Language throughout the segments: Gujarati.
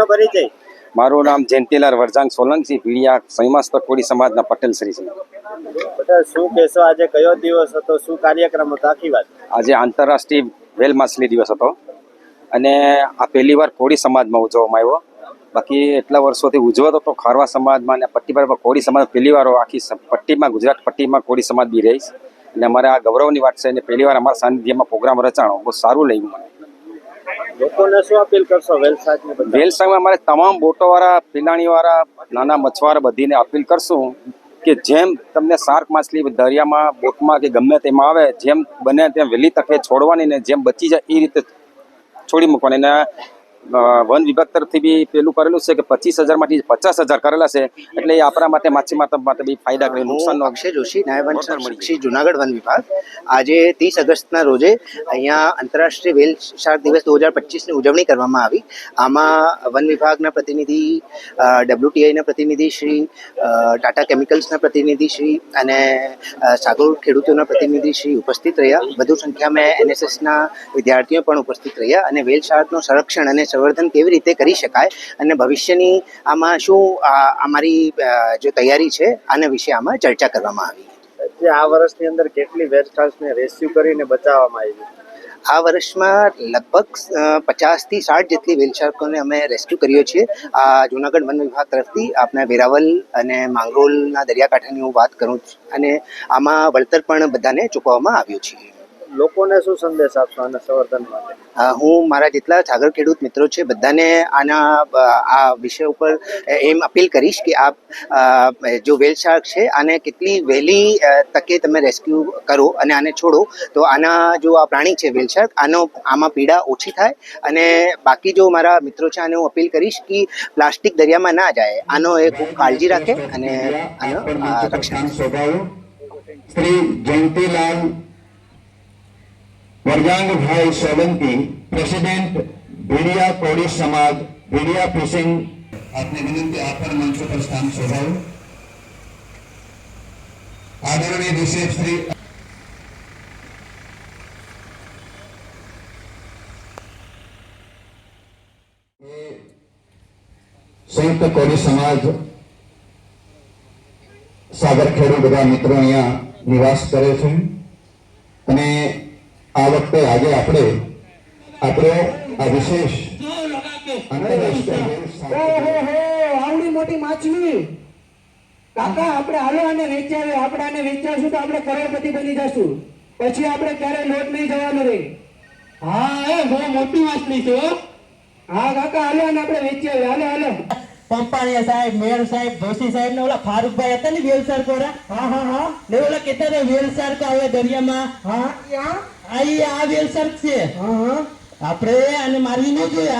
આપનો પરિચય મારું નામ જયંતિલાલ વરજાંગ સોલંકી ભીડિયા સંયમસ્ત કોળી સમાજના પટેલ શ્રી છે. શું કહેશો? આજે કયો દિવસ હતો? શું કાર્યક્રમ હતો? આખી વાત. આજે આંતરરાષ્ટ્રીય વેલ માછલી દિવસ હતો. અને આ પહેલી વાર કોળી સમાજમાં ઉજવવામાં આવ્યો. બાકી એટલા વર્ષોથી ઉજવતો હતો ખારવા સમાજમાં અને પટ્ટી પર કોળી સમાજ પહેલી વાર આખી પટ્ટીમાં ગુજરાત પટ્ટીમાં કોળી સમાજ બી રહીશ અને અમારે આ ગૌરવની વાત છે અને પહેલી વાર અમારા સાનિધ્યમાં પ્રોગ્રામ રચાણો. બહુ સારું લઈ મને. લોકોને શું અપીલ કરશો વેલસાજ ને બધા? વેલ સંઘમાં અમારે તમામ બોટોવાળા પિલાણીવાળા નાના મછવારા બધીને અપીલ કરશું કે જેમ તમને શાર્ક માછલી દરિયામાં બોટમાં કે ગમે તેમાં આવે જેમ બને તેમ વહેલી તકે છોડવાની ને જેમ બચી જાય એ રીતે છોડી મૂકવાની. અ, વન વિભાગ તરફથી બી પેલું કરેલું છે કે પચીસ હજારમાંથી પચાસ હજાર કરેલા છે. એટલે એ આપણા માટે માછીમાર માટે બી ફાયદા કરે નુકસાન અક્ષય જોશી નાયબ શ્રી જુનાગઢ વન વિભાગ. આજે ત્રીસ ઓગસ્ટના રોજે અહીંયા આંતરરાષ્ટ્રીય વેલ શાર્ક દિવસ દો હજાર પચીસની ઉજવણી કરવામાં આવી. આમાં વન વિભાગના પ્રતિનિધિ ડબ્લ્યુટીઆઈના પ્રતિનિધિ શ્રી ટાટા કેમિકલ્સના પ્રતિનિધિ શ્રી અને સાગર ખેડૂતોના પ્રતિનિધિ શ્રી ઉપસ્થિત રહ્યા. વધુ સંખ્યામાં એનએસએસના વિદ્યાર્થીઓ પણ ઉપસ્થિત રહ્યા અને વેલ શાર્કનું સંરક્ષણ અને સંવર્ધન કેવી રીતે કરી શકાય અને ભવિષ્યની આમાં શું અમારી જો તૈયારી છે આના વિશે આમાં ચર્ચા કરવામાં આવી. આ વર્ષની અંદર કેટલી વેલસાજને રેસ્ક્યુ કરીને બચાવવામાં આવી? આ વર્ષમાં લગભગ પચાસથી સાઠ જેટલી વેલશાર્કોને અમે રેસ્ક્યુ કર્યો છીએ આ જુનાગઢ વન વિભાગ તરફથી આપણા વેરાવલ અને માંગરોળના દરિયાકાંઠાની હું વાત કરું છું અને આમાં વળતર પણ બધાને ચૂકવવામાં આવ્યું છે. લોકોને શું સંદેશ આપશો આના સંવર્ધન માટે? હું મારા જેટલા સાગર ખેડૂત મિત્રો છે બધાને આના આ વિષય ઉપર એમ અપીલ કરીશ કે આપ જો વેલ શાર્ક છે આને કેટલી વહેલી તકે તમે રેસ્ક્યુ કરો અને આને છોડો તો આના જો આ પ્રાણી છે વેલ શાર્ક આનો આમાં પીડા ઓછી થાય અને બાકી જો મારા મિત્રો છે આને હું અપીલ કરીશ કે પ્લાસ્ટિક દરિયામાં ના જાય. આનો એ ખૂબ કાળજી રાખે અને આનો રક્ષણ. શ્રી જયંતિલાલ વરગાંગભાઈ સોલંકી પ્રેસિડેન્ટ ભીડિયા કોળી સમાજ ભીડિયા ફિશિંગ આપને વિનંતી આપર મંચ પર સ્થાન શોધાવો આદરણીય દિશેશ શ્રી સંયુક્ત કોળી સમાજ સાગર ખેડૂત બધા મિત્રો અહીંયા નિવાસ કરે છે અને આ વખતે આજે આપણે આપણો આ વિશેષ આવડી મોટી માછલી કાકા આપણે હાલો આને વેચાવે આપણે આને વેચાશું તો આપણે કરોડપતિ બની જશું. પછી આપણે ક્યારે લોટ નહીં જવાનું રે. હા એ બહુ મોટી માછલી છે હા. કાકા હાલો આને આપણે વેચાવે હાલો હાલો. પંપાણીયા સાહેબ મેયર સાહેબ જોશી સાહેબ ને ઓલા ફારૂકભાઈ હતા ને વેલસાર કોરા? હા હા હા. ને ઓલા કેતા વેલસાર કા આવે દરિયામાં? હા. આ છે. હા આપણે ન જોઈએ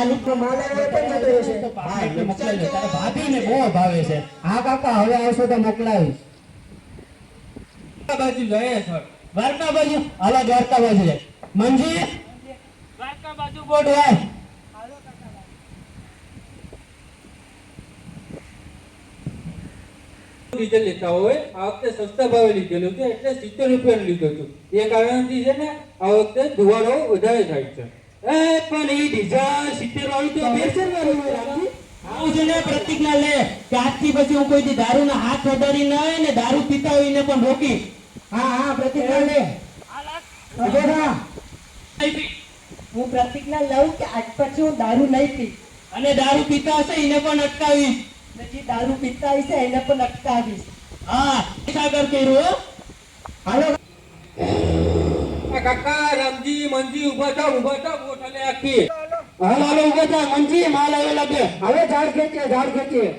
બહુ ભાવે છે. કાકા હવે આવશો તો મોકલાવીશ. બાજુ જોઈએ સર દ્વારકા બાજુ હાલો દ્વારકા બાજુ જાય મંજી દ્વારકા બાજુ ડીઝલ લેતા હોય આ વખતે સસ્તા ભાવે લીધેલું છે એટલે સિત્તેર રૂપિયાનું લીધું હતું. એ કારણથી છે ને આ વખતે ધુવાડો વધારે થાય છે. એ પણ એ ડીઝલ સિત્તેર વાળું તો બેસર વાળું આવું છે ને પ્રતિજ્ઞા લે કે આજથી પછી હું કોઈ દારૂ ના હાથ વધારી ન હોય ને દારૂ પીતા હોય એને પણ રોકી. હા હા પ્રતિજ્ઞા લે. હું પ્રતિજ્ઞા લઉં કે આજ પછી હું દારૂ નહીં પી. અને દારૂ પીતા હશે એને પણ અટકાવીશ. દારૂ પીતા હશે એને પણ અટકાવીશ. હા સાગર કર્યું હાલો. કાકા રામજી મંજી ઊભા થાવ ઊભા થાવ બોટ અને આખી. હાલો હાલો ઊભા થા મંજી માલ આવેલા બે હવે ઝાડ ખેંચીએ ઝાડ ખેંચીએ.